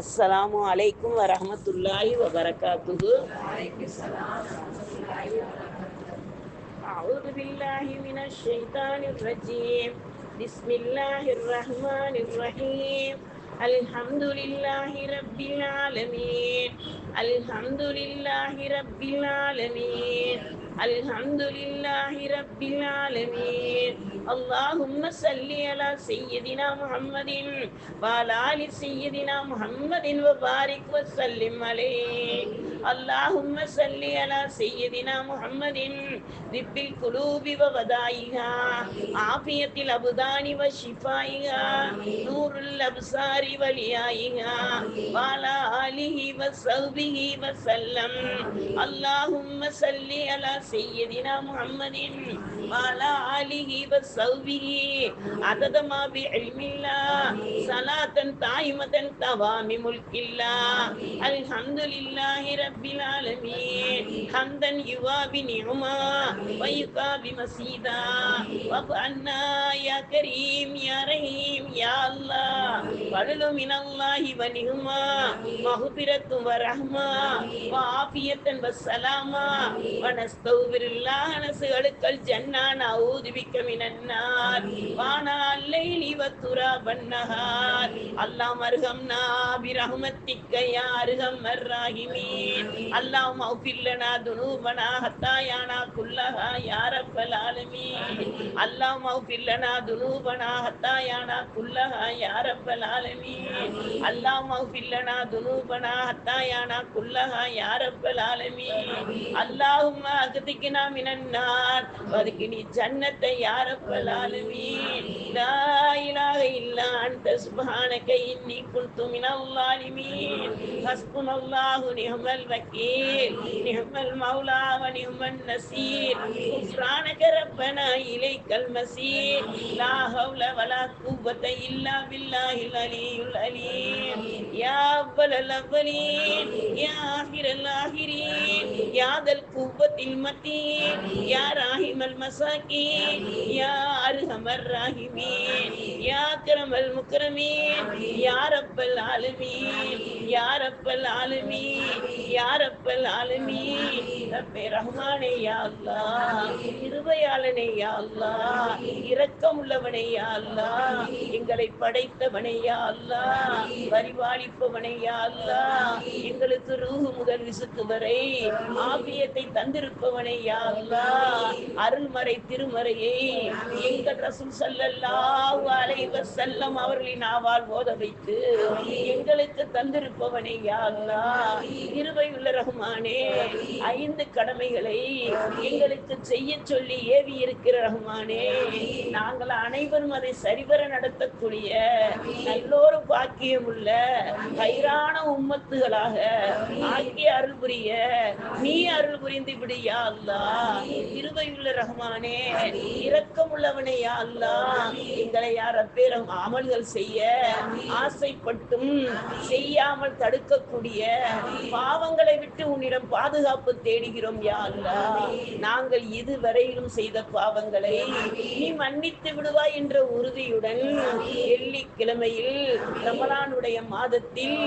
அஸ்ஸலாமு அலைக்கும் வரஹமத்துல்லாஹி வபரகாத்துஹு أعوذ بالله من الشيطان الرجيم بسم الله الرحمن الرحيم الحمد لله رب العالمين الحمد لله رب العالمين الحمد لله رب العالمين اللهم صل على سيدنا محمد وعلى آل سيدنا محمد وبارك وسلم عليه اللهم صل على سيدنا محمد طب القلوب وغدائها عافية الأبدان وشفائها نور الأبصار وليائها وعلى آله وصحبه وسلم اللهم صل على سيدنا محمد وعلى آله وصحبه عدد ما بعلم الله صلاة دائمة دوام ملك الله الحمد لله رب العالمين حمدا يوابي نعما ويقابي مسيدا وابعنا يا كريم يا رحيم يا الله فضل من الله ونعما مغفرة ورحمة وعافية والسلامة ونستغفر الله نسألك الجنة نعوذ بك من النار وانا الليل والتراب النهار اللهم ارحمنا برحمتك يا ارحم الراحمين اللهم اغفر لنا ذنوبنا خطايانا كلها يا رب العالمين اللهم اغفر لنا ذنوبنا خطايانا كلها يا رب العالمين اللهم اغفر لنا ذنوبنا خطايانا كلها يا رب العالمين اللهم اغتقنا من النار நீ ஜன்னத்தை யாரப்பலாலுமீன் லா இலாக இல்லா அந்த சுபானக்க இன்னி குல்துமின் அல்லாலிமீன் حسبنا الله نعم الوكيل نعم المولى ونعم النصير غفرانك ربنا اليك المسير لا حول ولا قوة الا بالله العلي العليم يا اول الاولين يا اخر الاخرين يا ذا القوة المتين يا راحم المساكين يا ارحم الراحمين يا اكرم المكرمين يا رب العالمين يا رب العالمين يا رب العالمين ரப்பே ரஹ்மானே யா அல்லாஹ் இருவையாளனே யா அல்லாஹ் இரக்கம் உள்ளவனே யா அல்லாஹ் எங்களை படைத்தவனே யா அல்லாஹ் பரிபாலிப்பவனே யா அல்லாஹ் எங்களுக்கு ரூஹு முதல் விசுக்கு வரை ஆபியத்தை தந்திருப்பவனே யா அல்லாஹ் அருள்மறை திருமறையை எங்கள் ரசூல் ஸல்லல்லாஹு அலைஹி வஸல்லம் அவர்களின் ஆவால் ஓத வைத்து எங்களுக்கு தந்திருப்பவனே யா இருவை உள்ள ரஹ்மானே ஐந்து கடமைகளை எங்களுக்கு செய்ய சொல்லி ஏவி இருக்கிற ரஹ்மானே நாங்கள் அனைவரும் அதை சரிவர நடத்தக்கூடிய நல்லோரு பாக்கியம் உள்ள கைரான உம்மத்துகளாக ஆக்கி அருள் புரிய நீ அருள் புரிந்து விடியா அல்லா ரஹ்மானே இரக்கம் உள்ளவனே யா அல்லா எங்களை யார் அப்பேரம் அமல்கள் செய்ய ஆசைப்பட்டும் செய்யாமல் தடுக்கக்கூடிய பாவங்களை விட்டு உன்னிடம் பாதுகாப்பு தேடுகிறோம் யா அல்லா நாங்கள் இதுவரையிலும் செய்த பாவங்களை நீ மன்னித்து விடுவாய் என்ற உறுதியுடன் வெள்ளிக்கிழமையில் ரமலானுடைய மாதத்தில்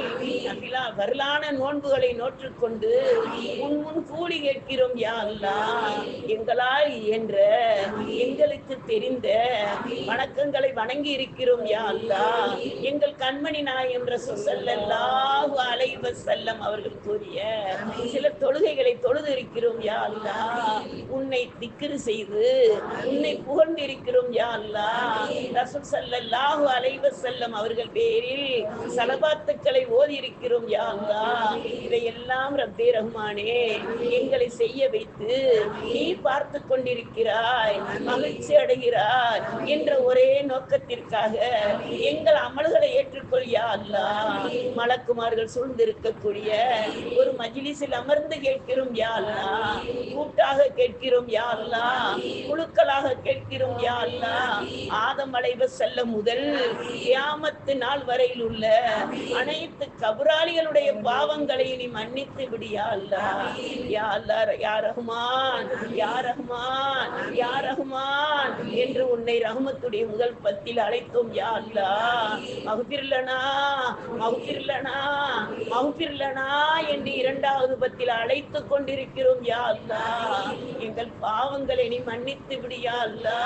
நபிலா வரலான நோன்புகளை நோற்றுக்கொண்டு உன் முன் கூலி கேட்கிறோம் யா அல்லா எங்களால் என்ற எங்களுக்கு தெரிந்த வணக்கங்களை வணங்கி இருக்கிறோம் யா அல்லா எங்கள் கண்மணி நாய் என்ற சொல்லல்லாஹு அலைவ செல்லம் அவர்கள் கூறிய சில தொழுகைகளை தொழுது இருக்கிறோம் யா அல்லா உன்னை திக்கிரு செய்து உன்னை புகழ்ந்திருக்கிறோம் யா அல்லா ரசூல் ஸல்லல்லாஹு அலைவ செல்லம் அவர்கள் பேரில் சலபாத்துக்களை ஓதி இருக்கிறோம் யா அல்லா இதையெல்லாம் ரப்பே ரஹ்மானே எங்களை செய்ய வைத்து நீ பார்த்து கொண்டிருக்கிறாய் மகிழ்ச்சி அடைகிறாய் என்ற ஒரே நோக்கத்திற்காக எங்கள் அமல்களை ஏற்றுக்கொள் யா அல்லா. மலக்குமார்கள் சூழ்ந்திருக்கக்கூடிய ஒரு மஜிலிசில் அமர்ந்து கேட்கிறோம் யா அல்லா. கூட்டாக கேட்கிறோம் யா அல்லா. குழுக்களாக கேட்கிறோம் யா அல்லா. ஆதம் அலைவ செல்ல முதல் கியாமத்து நாள் வரையில் உள்ள அனைத்து கபுராளிகளுடைய பாவங்களை நீ மன்னித்து விடியா அல்லா. யா அல்லா யா ரஹ்மான் யா ரஹ்மான். யா ரஹ்மான் என்று உன்னை ரஹ்மத்துடைய முதல் பத்தில் அழைத்தோம் யா அல்லா. மகுதிர்லனா மகுதிர்லனா மகுதிர்லனா என்று இரண்டாவது பத்தில் அழைத்து கொண்டிருக்கிறோம் யா அல்லா. எங்கள் பாவங்களை நீ மன்னித்து விடியா அல்லா.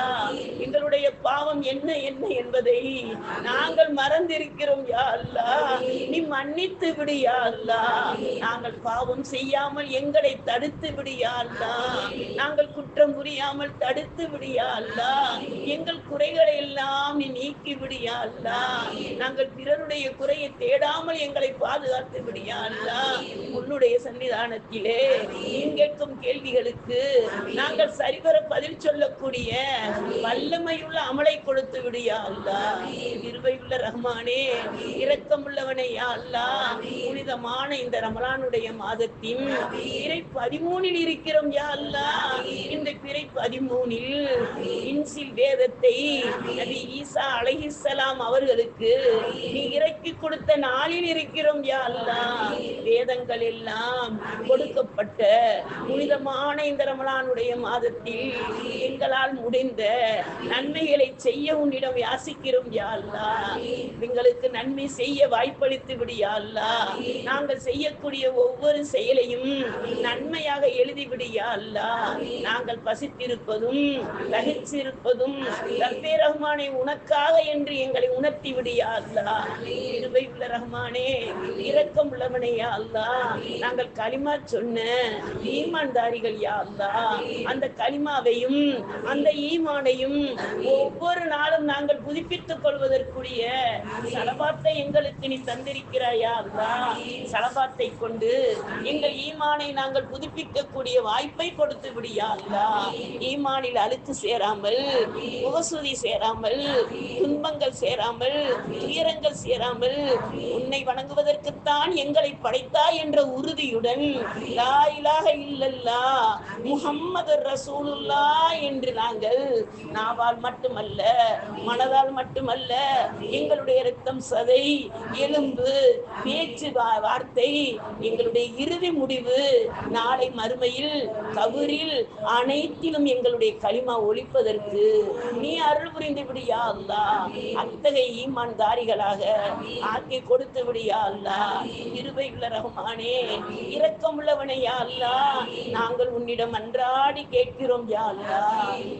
எங்களுடைய பாவம் என்ன என்ன என்பதை நாங்கள் மறந்திருக்கிறோம் யா அல்லா. நீ மன்னித்து விடியா அல்லா. நாங்கள் பாவம் செய்யாமல் எங்களை தடுத்து விடியா அல்லா. நாங்கள் குற்றம் புரியாமல் தடுத்து விடியா அல்லாஹ் எங்கள் குறைகளை எல்லாம் நீ நீக்கி விடியா அல்லாஹ் நாங்கள் பிறருடைய குறையை தேடாமல் எங்களை பாதுகாத்து விடியா அல்லாஹ் உன்னுடைய சன்னிதானத்திலே நீ கேட்கும் கேள்விகளுக்கு நாங்கள் சரிவர பதில் சொல்லக்கூடிய வல்லமையுள்ள அமலை கொடுத்து விடியா அல்லாஹ் இருவையுள்ள ரஹ்மானே இரக்கமுள்ளவனே யா புனிதமான இந்த ரமலானுடைய மாதத்தின் இறை பதிமூனில் இருக்கிறோம் யா அல்லாஹ் இந்த பிறை பதிமூனில் இன்சில் வேதத்தை நபி ஈசா அலஹிசலாம் அவர்களுக்கு நீ இறக்கி கொடுத்த நாளில் இருக்கிறோம் யா அல்லா. வேதங்கள் எல்லாம் கொடுக்கப்பட்ட புனிதமான இந்த ரமலானுடைய மாதத்தில் எங்களால் முடிந்த நன்மைகளை செய்ய உன்னிடம் யாசிக்கிறோம் யா அல்லா. எங்களுக்கு நன்மை செய்ய வாய்ப்பளித்து விடியா அல்லா. நாங்கள் செய்யக்கூடிய ஒவ்வொரு செயலையும் நன்மையாக எழுதி விடியா அல்லா. நாங்கள் பசித்திருப்பதும் தகிச்சிருப்பதும் ரப்பே ரஹ்மானே உனக்காக என்று எங்களை உணர்த்தி விடியா அல்லா இருவை உள்ள ரஹ்மானே இரக்கம் உள்ளவனையா அல்லா நாங்கள் களிமா சொன்ன ஈமான்தாரிகள் யா அல்லா அந்த களிமாவையும் அந்த ஈமானையும் ஒவ்வொரு நாளும் நாங்கள் புதுப்பித்துக் கொள்வதற்குரிய சலபாத்தை எங்களுக்கு நீ தந்திருக்கிறாயா அல்லா சலபாத்தை கொண்டு எங்கள் ஈமானை நாங்கள் புதுப்பிக்கக்கூடிய வாய்ப்பை கொடுத்து விடியா அல்லா ஈமானில் அழுக்கு சேராமல் முகசூதி சேராமல் துன்பங்கள் சேராமல் துயரங்கள் சேராமல் உன்னை வணங்குவதற்குத்தான் எங்களை படைத்தாய் என்ற உறுதியுடன் லா இலாக இல்லல்லா முகம்மது ரசூலுல்லா என்று நாங்கள் நாவால் மட்டுமல்ல மனதால் மட்டுமல்ல எங்களுடைய ரத்தம் சதை எலும்பு பேச்சு வா- வார்த்தை எங்களுடைய இறுதி முடிவு நாளை மறுமையில் கபரில் அனைத்திலும் எங்களுடைய களிமா ஒழிப்பதற்கு நீ அருள் புரிந்து விடியா அல்லா அத்தகைய ஈமான்தாரிகளாக ஆக்கி கொடுத்து விடியா அல்லா இருவை உள்ள ரஹ்மானே இரக்கம் உள்ளவனையா அல்லா நாங்கள் உன்னிடம் அன்றாடி கேட்கிறோம் யா அல்லா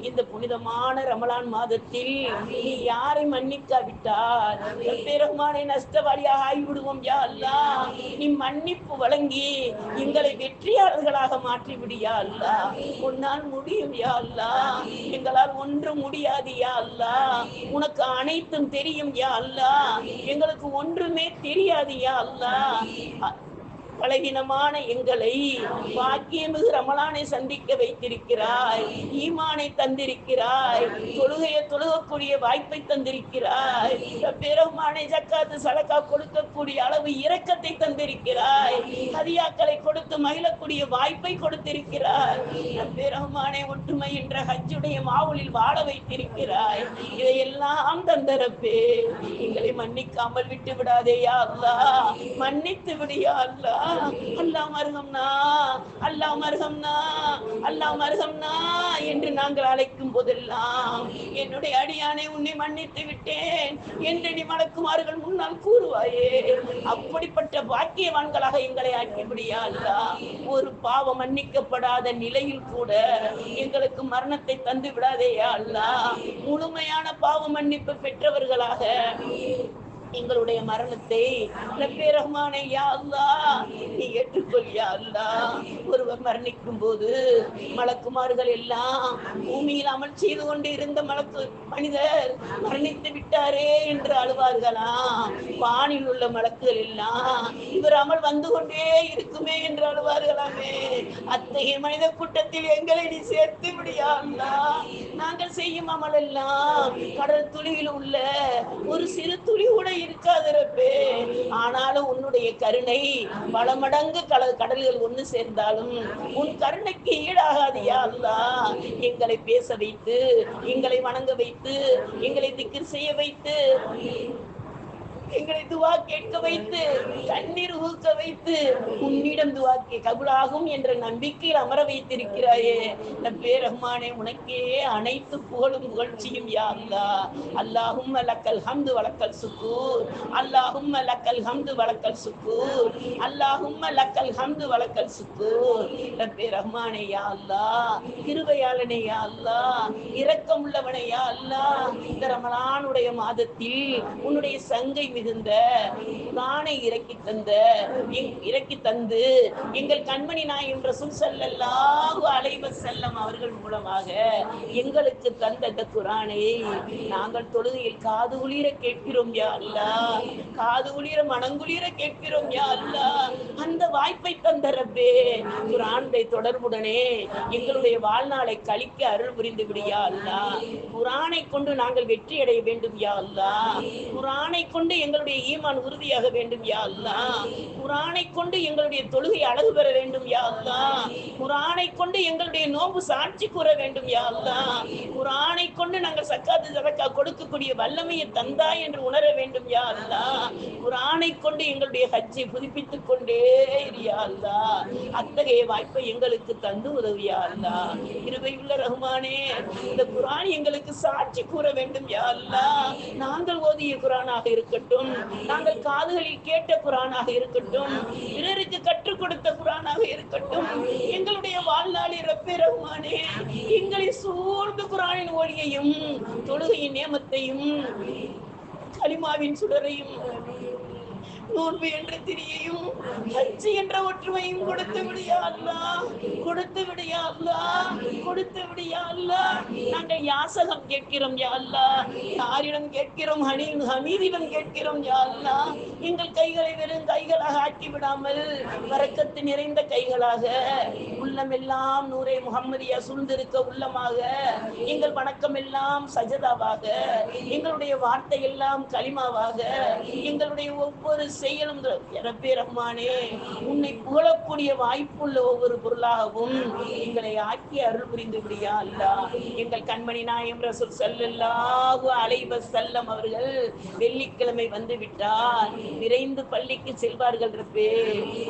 இந்த புனிதமான ரமலான் மாதத்தில் நீ யாரை மன்னிக்காவிட்டால்? ரப்பே நஷ்டவாளியாக ஆகிவிடுவோம் யா அல்லா நீ மன்னிப்பு வழங்கி எங்களை வெற்றியாளர்களாக மாற்றி விடியா அல்லா உன்னால் முடியும் யா அல்லா. எங்களால் ஒன்றும் முடியாது யா அல்லா. உனக்கு அனைத்தும் தெரியும் யா அல்லா. எங்களுக்கு ஒன்றுமே தெரியாது யா அல்லா. பலவீனமான பலகீனமான எங்களை பாக்கியமிகு ரமலானை சந்திக்க வைத்திருக்கிறாய் ஈமானை தந்திருக்கிறாய் தொழுகையை தொழுகக்கூடிய வாய்ப்பை தந்திருக்கிறாய் பெருமானை ஜக்காத்து சலக்கா கொடுக்கக்கூடிய அளவு இரக்கத்தை தந்திருக்கிறாய் ஹதியாக்களை கொடுத்து மகிழக்கூடிய வாய்ப்பை கொடுத்திருக்கிறாய். பெருமானை ஒற்றுமை என்ற ஹஜ்ஜுடைய மாவுளில் வாழ வைத்திருக்கிறாய். இதையெல்லாம் தந்தரப்பே எங்களை மன்னிக்காமல் விட்டு விடாதேயா அல்லா மன்னித்து விடியா அல்லா அல்லாஹ் மருகம்னா அல்லாஹ் மருகம்னா அல்லாஹ் மருகம்னா என்று நாங்கள் அழைக்கும் போதெல்லாம் என்னுடைய அடியானை உன்னை மன்னித்து விட்டேன் என்று நீ மலக்குமார்கள் முன்னால் கூறுவாயே. அப்படிப்பட்ட பாக்கியவான்களாக எங்களை ஆக்கிவிடியா அல்லா ஒரு பாவம் மன்னிக்கப்படாத நிலையில் கூட எங்களுக்கு மரணத்தை தந்து விடாதேயா அல்லா முழுமையான பாவ மன்னிப்பு பெற்றவர்களாக எங்களுடைய மரணத்தை. ரப்பே யா அல்லாஹ் நீ ஏற்றுக்கொள் யா அல்லாஹ். ஒருவர் மரணிக்கும் போது மலக்குமார்கள் எல்லாம் பூமியில் அமல் செய்து கொண்டு இருந்த மலக்கு மனிதர் மரணித்து விட்டாரே என்று அழுவார்களா வானில் உள்ள மலக்குகள் எல்லாம் இவர் அமல் வந்து கொண்டே இருக்குமே என்று அழுவார்களாமே. அத்தகைய மனித கூட்டத்தில் எங்களை நீ சேர்த்து விடியா நாங்கள் செய்யும் அமல் எல்லாம் கடல் துளியில் உள்ள ஒரு சிறு துளி கூட இருக்காது ரப்பே ஆனாலும் உன்னுடைய கருணை பல மடங்கு கடல்கள் ஒன்று சேர்ந்தாலும் உன் கருணைக்கு ஈடாகாதியா அல்லா. எங்களை பேச வைத்து எங்களை வணங்க வைத்து எங்களை திக்கிர் செய்ய வைத்து. எங்களை துவா கேட்க வைத்து கண்ணீர் ஊக்க வைத்து உன்னிடம் துவாக்கி கபுலாகும் என்ற நம்பிக்கையில் அமர வைத்திருக்கிறாயே. நப்பே ரஹ்மானே உனக்கே அனைத்து புகழும் புகழ்ச்சியும் யா அல்லாஹும் லக்கல் ஹம்து வலக்கல் சுக்கூர். அல்லாஹும் லக்கல் ஹம்து வலக்கல் சுக்கூர். அல்லாஹும் லக்கல் ஹம்து வழக்கல் சுக்கூர். நப்பே ரஹ்மானே யா அல்லா. கிருபையாளனே யா அல்லா. இரக்கம் உள்ளவனே யா அல்லா. இந்த ரமலானுடைய மாதத்தில் உன்னுடைய சங்கை மிகுந்த குரானை இறக்கி தந்த இறக்கி தந்து எங்கள் கண்மணி நாயம் ரசூல் ஸல்லல்லாஹு அலைவ செல்லம் அவர்கள் மூலமாக எங்களுக்கு தந்த இந்த குரானை நாங்கள் தொழுகையில் காது குளிர கேட்கிறோம் யா அல்லாஹ். காது குளிர மனங்குளிர கேட்கிறோம் யா அல்லாஹ். அந்த வாய்ப்பை தந்த ரப்பே குரானுடைய தொடர்புடனே எங்களுடைய வாழ்நாளை கழிக்க அருள் புரிந்து விடியா அல்லாஹ். குரானை கொண்டு நாங்கள் வெற்றி அடைய வேண்டும் யா அல்லாஹ். குரானை கொண்டு எங்களுடைய ஈமான் உறுதியாக வேண்டும் யா அல்லாஹ். குரானை கொண்டு எங்களுடைய தொழுகை அழகு பெற வேண்டும் யா அல்லாஹ். குரானை கொண்டு எங்களுடைய நோம்பு சாட்சி கூற வேண்டும் யா அல்லாஹ். குரானை கொண்டு நாங்கள் சக்காத்து சதக்கா கொடுக்கக்கூடிய வல்லமையை தந்தா என்று உணர வேண்டும் யா அல்லாஹ். குரானை கொண்டு எங்களுடைய ஹஜ்ஜை புதுப்பித்துக் கொண்டே இரு யா அல்லாஹ். அத்தகைய வாய்ப்பை எங்களுக்கு தந்து உதவியா அல்லாஹ். கிருபையுள்ள ரஹ்மானே இந்த குரான் எங்களுக்கு சாட்சி கூற வேண்டும் யா அல்லாஹ். நாங்கள் ஓதிய குரானாக இருக்கட்டும் நாங்கள் காதுகளில் கேட்ட குரானாக இருக்கட்டும். பிறருக்கு கற்றுக் கொடுத்த குரானாக இருக்கட்டும். எங்களுடைய வாழ்நாளில் ரப்பே ரஹ்மானே எங்களை சூழ்ந்து குரானின் ஒளியையும் தொழுகையின் நியமத்தையும் கலிமாவின் சுடரையும் நோன்பு என்ற திரியையும் அச்சு என்ற ஒற்றுமையும் கொடுத்து விடியா அல்லா கொடுத்து விடியா அல்லா கொடுத்து விடியா அல்லா. நாங்கள் யாசகம் கேட்கிறோம் யா அல்லா யாரிடம் கேட்கிறோம் ஹனி ஹமீதிடம் கேட்கிறோம் யா அல்லா. எங்கள் கைகளை வெறும் கைகளாக ஆக்கி விடாமல் வரக்கத்து நிறைந்த கைகளாக உள்ளமெல்லாம் நூரே முகம்மதியா சூழ்ந்திருக்க உள்ளமாக எங்கள் வணக்கம் எல்லாம் சஜதாவாக எங்களுடைய வார்த்தை எல்லாம் களிமாவாக எங்களுடைய ஒவ்வொரு செய்யணும் ரப்பே ரஹ்மானே உன்னை புகழக்கூடிய வாய்ப்புள்ள ஒவ்வொரு பொருளாகவும் எங்களை ஆக்கி அருள் புரிந்து விடியா அல்லா. எங்கள் கண்மணி நாயம் ரசூல் ஸல்லல்லாஹு அலைவ செல்லம் அவர்கள் வெள்ளிக்கிழமை வந்து விட்டால் விரைந்து பள்ளிக்கு செல்வார்கள் ரப்பே.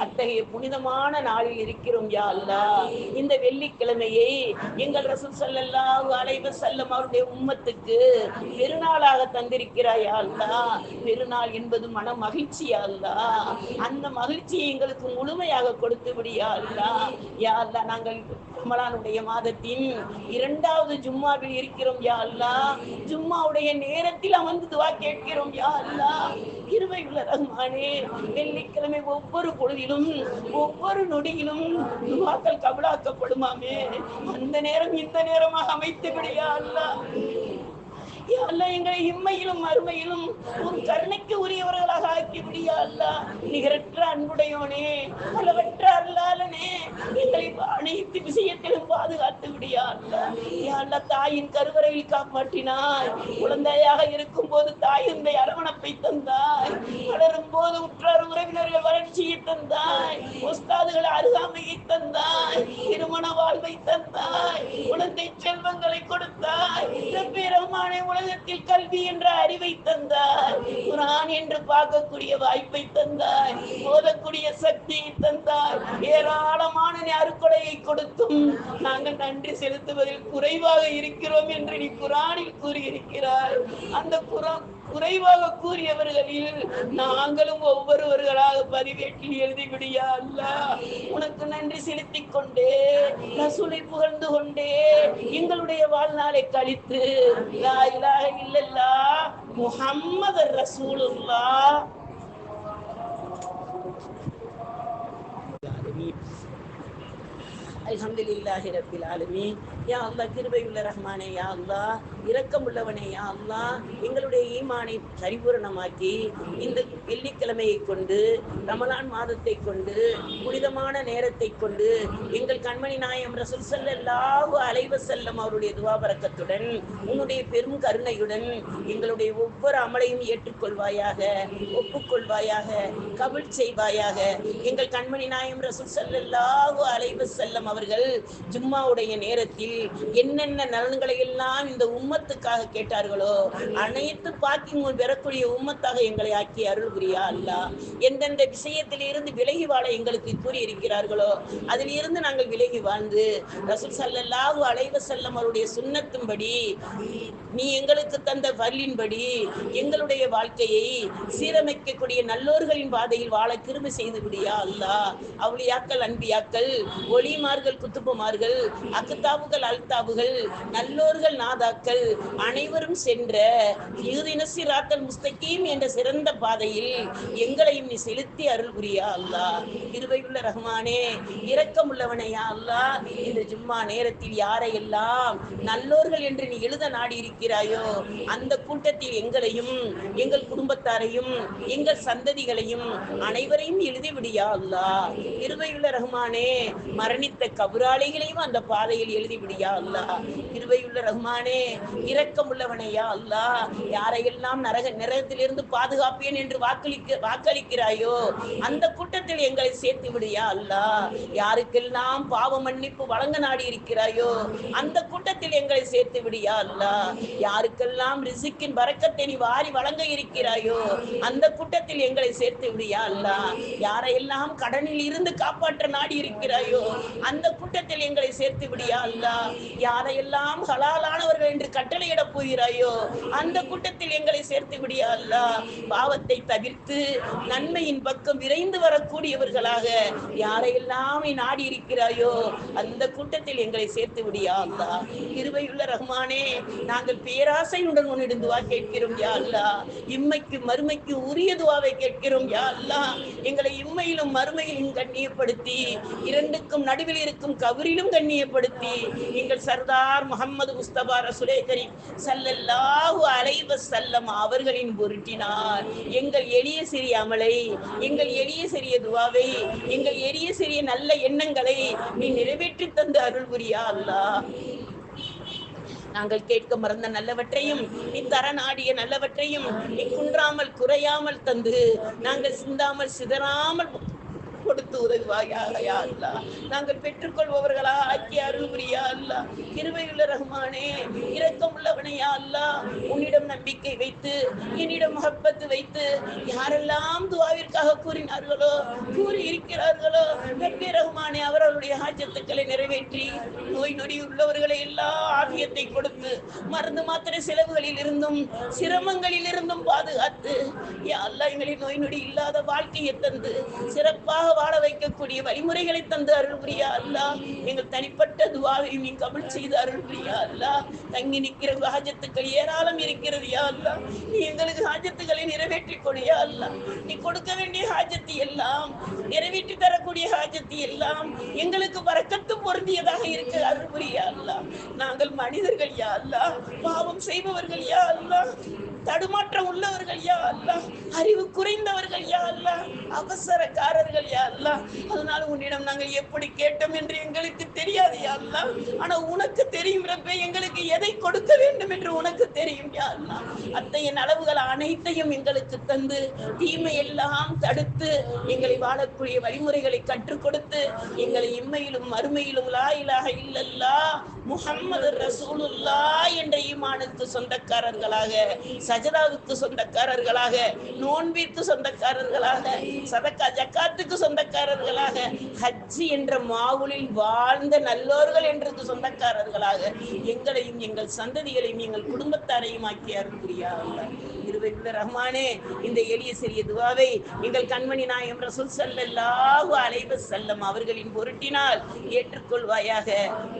அத்தகைய புனிதமான நாளில் இருக்கிறோம் யா அல்லா. இந்த வெள்ளிக்கிழமையை எங்கள் ரசூல் ஸல்லல்லாஹு அலைவ செல்லம் அவருடைய உம்மத்துக்கு பெருநாளாக தந்திருக்கிறாயா யா அல்லா. பெருநாள் என்பது மன மகிழ்ச்சியா அல்லா அந்த மகிழ்ச்சியை எங்களுக்கு முழுமையாக கொடுத்து விடியா அல்லா யா அல்லா நாங்கள் ரமலானுடைய மாதத்தின் இரண்டாவது ஜும்மாவில் இருக்கிறோம் யா அல்லா ஜும்மாவுடைய நேரத்தில் அமர்ந்து துவா கேட்கிறோம் யா அல்லா கிருபை உள்ள ரஹ்மானே வெள்ளிக்கிழமை ஒவ்வொரு பொழுதிலும் ஒவ்வொரு நொடியிலும் துவாக்கள் கபலாக்கப்படுமாமே. அந்த நேரம் இந்த நேரமாக அமைத்து விடியா அல்லா யா எங்களை இம்மையிலும் அருமையிலும் உன் கருணைக்கு உரியவர்களாக ஆக்கி முடியா அல்லா நிகரற்ற அன்புடையோனே அளவற்ற அல்லாலனே எங்களை அனைத்து விஷயத்திலும் பாதுகாத்து விடியா அல்லா தாயின் கருவறையில் காப்பாற்றினாய். குழந்தையாக இருக்கும் போது தாயின் அரவணைப்பை தந்தாய். வளரும் போது உற்றார் உறவினர்கள் வளர்ச்சியை தந்தாய். உஸ்தாதுகள் அருகாமையை தந்தாய். திருமண வாழ்வை தந்தாய். குழந்தை செல்வங்களை கொடுத்தாய். ரப்பே உலகத்தில் கல்வி என்ற அறிவை தந்தார். குரான் என்று பார்க்கக்கூடிய வாய்ப்பை தந்தார். போதக்கூடிய சக்தியை தந்தார். ஏராளமான அருக்கொடையை கொடுத்தும் நாங்கள் நன்றி செலுத்துவதில் குறைவாக இருக்கிறோம் என்று நீ குரானில் கூறியிருக்கிறார் அந்த குரான் குறைவாக கூறியவர்களில் நாங்களும் ஒவ்வொருவர்களாக பதிவேட்டில் எழுதிவிடியா அல்ல. உனக்கு நன்றி செலுத்திக் கொண்டே ரசூலை புகழ்ந்து கொண்டே எங்களுடைய வாழ்நாளை கழித்து லா இல்லல்லா முகம்மது ரசூலுல்லா அல்ஹம்துலில்லாஹி ரப்பில் ஆலமீன். யா அல்லாஹ் கிருபையுள்ள ரஹ்மானே யா அல்லாஹ் இரக்கமுள்ளவனே யா அல்லாஹ் எங்களுடைய ஈமானை பரிபூரணமாக்கி இந்த வெள்ளிக்கிழமையை கொண்டு ரமலான் மாதத்தை கொண்டு புனிதமான நேரத்தை கொண்டு எங்கள் கண்மணி நாயம் ரசூல் ஸல்லல்லாஹு அலைவ செல்லம் அவருடைய துவாபரக்கத்துடன் உன்னுடைய பெரும் கருணையுடன் எங்களுடைய ஒவ்வொரு அமலையும் ஏற்றுக்கொள்வாயாக ஒப்புக்கொள்வாயாக கபில் செய்வாயாக எங்கள் கண்மணி நாயம் ரசூல் செல்லாஹு அலைவ செல்லம் அவர் அவர்கள் ஜும்மாவுடைய நேரத்தில் என்னென்ன நலன்களை எல்லாம் இந்த உம்மத்துக்காக கேட்டார்களோ அனைத்து பாக்கியங்கள் பெறக்கூடிய உம்மத்தாக எங்களை ஆக்கி அருள் புரியா அல்லா எந்தெந்த விஷயத்தில் இருந்து விலகி வாழ எங்களுக்கு கூறி இருக்கிறார்களோ அதில் இருந்து நாங்கள் விலகி வாழ்ந்து ரசூல் ஸல்லல்லாஹு அலைவ செல்லம் அவருடைய சுன்னத்தின்படி நீ எங்களுக்கு தந்த பல்லின்படி எங்களுடைய வாழ்க்கையை சீரமைக்கக்கூடிய நல்லோர்களின் பாதையில் வாழ கிருபை செய்து விடியா அல்லாஹ். அவளியாக்கள் அன்பியாக்கள் ஒளிமார்கள் குத்துப்புமார்கள் அக்குத்தாவுகள் அல்தாவுகள் நல்லோர்கள் நாதாக்கள் அனைவரும் சென்ற யூதினசிராத்தல் முஸ்தகீம் என்ற சிறந்த பாதையில் எங்களையும் நீ செலுத்தி அருள் புரியா அல்லா. இருவையுள்ள ரஹ்மானே இரக்கம் உள்ளவனையா அல்லாஹ் இந்த ஜும்மா நேரத்தில் யாரையெல்லாம் நல்லோர்கள் என்று நீ எழுத நாடி இருக்கிறாயோ அந்த கூட்டத்தில் எங்களையும் எங்கள் குடும்பத்தாரையும் எங்கள் சந்ததிகளையும் அனைவரையும் எழுதி விடியா அல்லாஹ் இருவையுள்ள ரஹ்மானே மரணித்த கபுராளிகளையும் அந்த பாதையில் எழுதிவிடியா அல்லா அல்லாஹ். கிருபையுள்ள ரஹ்மானே இரக்கம் உள்ளவனையா அல்லா யாரையெல்லாம் நரக நரகத்திலிருந்து பாதுகாப்பேன் என்று வாக்களிக்க வாக்களிக்கிறாயோ அந்த கூட்டத்தில் எங்களை சேர்த்து விடியா அல்லா யாருக்கெல்லாம் பாவ மன்னிப்பு வழங்க நாடி இருக்கிறாயோ அந்த கூட்டத்தில் எங்களை சேர்த்து விடியா அல்லா யாருக்கெல்லாம் ரிசிக்கின் வரக்கத்தை நீ வாரி வழங்க இருக்கிறாயோ அந்த கூட்டத்தில் எங்களை சேர்த்து விடியா அல்லா யாரையெல்லாம் கடனில் இருந்து காப்பாற்ற நாடி இருக்கிறாயோ அந்த கூட்டத்தில் எங்களை சேர்த்து விடியா அல்லாஹ் யாரையெல்லாம் ஹலாலானவர்கள் என்று கட்டளையிட போகிறாயோ அந்த கூட்டத்தில் எங்களை சேர்த்து விடியா அல்லாஹ் பாவத்தை தவிர்த்து நன்மையின் பக்கம் விரைந்து வரக்கூடியவர்களாக யாரையெல்லாம் நீ நாடி இருக்கிறாயோ அந்த கூட்டத்தில் எங்களை சேர்த்து விடியா அல்லாஹ் கிருபையுள்ள ரஹ்மானே நாங்கள் பேராசையுடன் உன்னிடம் துவா கேட்கிறோம் யா அல்லாஹ் இம்மைக்கு மறுமைக்கு உரிய துவாவை கேட்கிறோம் யா அல்லாஹ் எங்களை இம்மையிலும் மறுமையிலும் கண்ணியப்படுத்தி இரண்டுக்கும் நடுவில் இருக்கும் கபரிலும் கண்ணியப்படுத்தி எங்கள் சர்தார் முகமது முஸ்தபா ரசுலே கரீம் சல்லல்லாஹு அலைவ வஸல்லம் அவர்களின் பொருட்டினார். எங்கள் எளிய சிறிய அமலை எங்கள் எளிய சிறிய துவாவை எங்கள் எளிய சிறிய நல்ல எண்ணங்களை நீ நிறைவேற்றி தந்து அருள் புரியா அல்லாஹ். நாங்கள் கேட்க மறந்த நல்லவற்றையும் நீ தர நாடிய நல்லவற்றையும் நீ குன்றாமல் குறையாமல் தந்து நாங்கள் சிந்தாமல் சிதறாமல் கொடுத்து உதவுவாயாக யா நாங்கள் பெற்றுக்கொள்பவர்களா? ஆக்கி அருள் புரியா அல்லா. ரகுமானே ரஹ்மானே இரக்கம் உள்ளவனையா அல்லா. உன்னிடம் நம்பிக்கை வைத்து என்னிடம் முகப்பத்து வைத்து யாரெல்லாம் துவாவிற்காக கூறினார்களோ கூறி இருக்கிறார்களோ ரப்பே ரஹ்மானே அவர்களுடைய ஆஜத்துக்களை நிறைவேற்றி நோய் நொடி உள்ளவர்களை எல்லா ஆகியத்தை கொடுத்து மருந்து மாத்திரை செலவுகளில் இருந்தும் சிரமங்களில் இருந்தும் பாதுகாத்து யா அல்லாஹ் எங்களின் நோய் நொடி இல்லாத வாழ்க்கையை தந்து சிறப்பாக வாழ வைக்கக்கூடிய வழிமுறைகளை தந்து அருள் புரியா அல்லாஹ் எங்கள் தனிப்பட்ட துவாவை நீ கபில் செய்து அருள் புரியா அல்லாஹ் தங்கி நிற்கிற ஹாஜத்துக்கள் ஏராளம் இருக்கிறது யா அல்ல. நீ எங்களுக்கு ஹாஜத்துக்களை நிறைவேற்றி கொடியா அல்லாஹ் நீ கொடுக்க வேண்டிய ஹாஜத்து எல்லாம் நிறைவேற்றி தரக்கூடிய ஹாஜத்து எல்லாம் எங்களுக்கு வரக்கத்து பொருந்தியதாக இருக்க அருள் புரியா அல்லாஹ் நாங்கள் மனிதர்கள் யா அல்ல. பாவம் செய்பவர்கள் யா அல்ல. தடுமாற்றம் உள்ளவர்கள் யா அல்ல அறிவு குறைந்தவர்கள் யா அல்ல அவசரக்காரர்கள் யா அல்ல அதனால உன்னிடம் நாங்கள் எப்படி கேட்டோம் என்று எங்களுக்கு தெரியாது யா அல்ல ஆனா உனக்கு தெரியும் ரப்பே எங்களுக்கு எதை கொடுக்க வேண்டும் என்று உனக்கு தெரியும் யா அல்ல அத்தையின் அளவுகள் அனைத்தையும் எங்களுக்கு தந்து தீமை எல்லாம் தடுத்து எங்களை வாழக்கூடிய வழிமுறைகளை கற்றுக் கொடுத்து எங்களை இம்மையிலும் மறுமையிலும் லா இலாக இல்லல்லா முகம்மது ரசூலுல்லா என்ற ஈமானுக்கு சொந்தக்காரர்களாக சஜதாவுக்கு சொந்தக்காரர்களாக நோன்பிற்கு சொந்தக்காரர்களாக சதக்கா ஜக்காத்துக்கு சொந்தக்காரர்களாக ஹஜ்ஜி என்ற மாவுலில் வாழ்ந்த நல்லோர்கள் என்றது சொந்தக்காரர்களாக எங்களையும் எங்கள் சந்ததிகளையும் எங்கள் குடும்பத்தாரையும் ஆக்கி அருள் புரியார்கள் இருவைக்குள்ள ரஹ்மானே இந்த எளிய சிறிய துவாவை எங்கள் கண்மணி நாயம் ரசூல் சல்லல்லாஹு அலைவ செல்லம் அவர்களின் பொருட்டினால் ஏற்றுக்கொள்வாயாக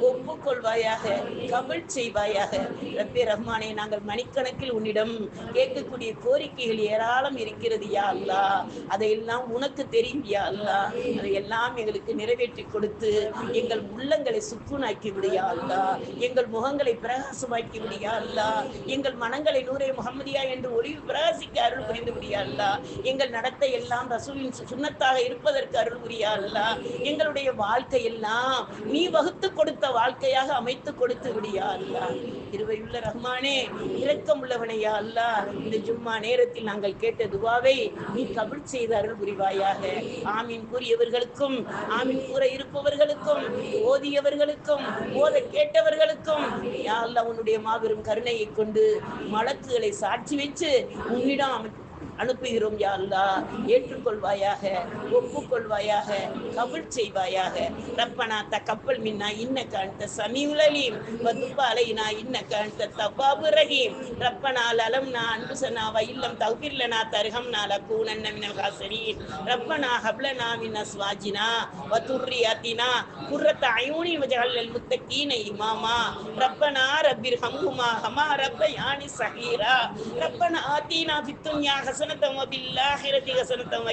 ஒப்புக்கொள்வாயாக கபல் செய்வாயாக. ரப்பே ரஹ்மானே நாங்கள் மணிக்கணக்கில் உன்னிடம் கேட்கக்கூடிய கோரிக்கைகள் ஏராளம் இருக்கிறது யா அல்லா அதையெல்லாம் உனக்கு தெரியும் யா அல்லாஹ். அதையெல்லாம் எங்களுக்கு நிறைவேற்றி கொடுத்து எங்கள் உள்ளங்களை சுக்குனாக்கி விடியா அல்லா எங்கள் முகங்களை பிரகாசமாக்கி விடியா அல்லா எங்கள் மனங்களை நூரே முகமதியா என்று ஒளிவு பிரகாசிக்க அருள் புரிந்து முடியாதா எங்கள் நடத்தை எல்லாம் ரசூலின் சுண்ணத்தாக இருப்பதற்கு அருள் புரியாதா எங்களுடைய வாழ்க்கை எல்லாம் நீ வகுத்து கொடுத்த வாழ்க்கையாக அமைத்து கொடுத்து விடியா அல்லாஹ் ரஹ்மானே இரக்கம் உள்ளவனையா யா அல்லாஹ். இந்த ஜும்மா நேரத்தில் நாங்கள் கேட்ட துவாவை நீ கபுல் செய்த அருள் புரிவாயாக. ஆமீன். கூறியவர்களுக்கும் ஆமீன். கூற இருப்பவர்களுக்கும் ஓதியவர்களுக்கும் ஓத கேட்டவர்களுக்கும் யா அல்லா உன்னுடைய மாபெரும் கருணையை கொண்டு மலக்குகளை சாட்சி வச்சு உன்னிடம் அனுப்புகிறோம் யா ஏற்றுக்கொள்வாயாக ஒப்புக்கொள்வாயாக கபுல் செய்வாயாக ரப்பனா தகப்பல் மின்னா இன்னக அன்த சமீஉல் அலீம் வதுப்ப அலைனா இன்னக அன்த தவ்வாபுர் ரஹீம் ரப்பனா லலம்னா அன்புசனா வயில்லம் இல்லம் தருகம் நால தர்ஹம்னா லகூனன்ன மினல் காசிரீன் ரப்பனா ஹப்லனா மின் அஸ்வாஜினா வதுர்ரியாத்தினா துர்ரியாத்தினா குர்ரத்த அயூனி வஜகல்லல் முத்தகீன இமாமா. ரப்பனா ரப்பிர் ஹம்ஹுமா ஹமா ரப்ப யானி சஹீரா ரப்பனா ஆத்தீனா ஃபித் துன்யா வ பில் ஆஹிரதி ஹஸனத்தம் வ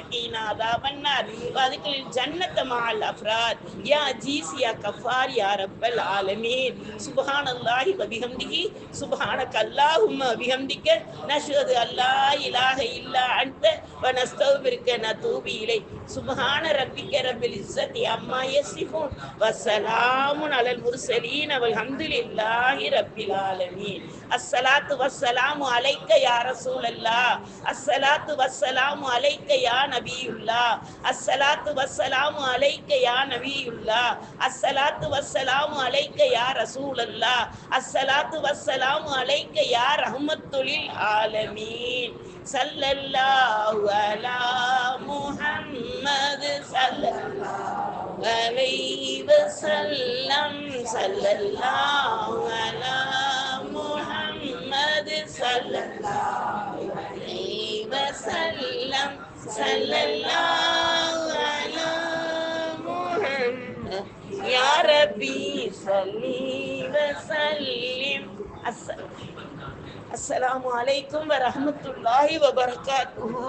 அஸ்ஸலாத்து வஸ்ஸலாமு அலைக்க யா ரசூலல்லாஹ் அஸ்ஸலாத்து வஸ்ஸலாமு அலைக்க யா நபியுல்லா. அஸ்ஸலாத்து வஸ்ஸலாமு அலைக்க யா நபியுல்லா. அஸ்ஸலாத்து வஸ்ஸலாமு அலைக்க யா ரசூலல்லாஹ் அஸ்ஸலாத்து வஸ்ஸலாமு அலைக்க யா ரஹ்மத்துலில் ஆலமீன். ஸல்லல்லாஹு அலா முஹம்மது ஸல்லல்லாஹு அலைஹி வஸல்லம். ஸல்லல்லாஹு அலா முஹம்மது ஸல்லல்லாஹு அலைஹி வஸல்லம் ஸல்லல்லாஹு அலா முஹம்மது. யா ரப்பி ஸல்லி வஸல்லிம் அஸ்ஸ- அஸ்ஸலாமு அலைக்கும் வரஹ்மத்துல்லாஹி வபரகாத்துஹு.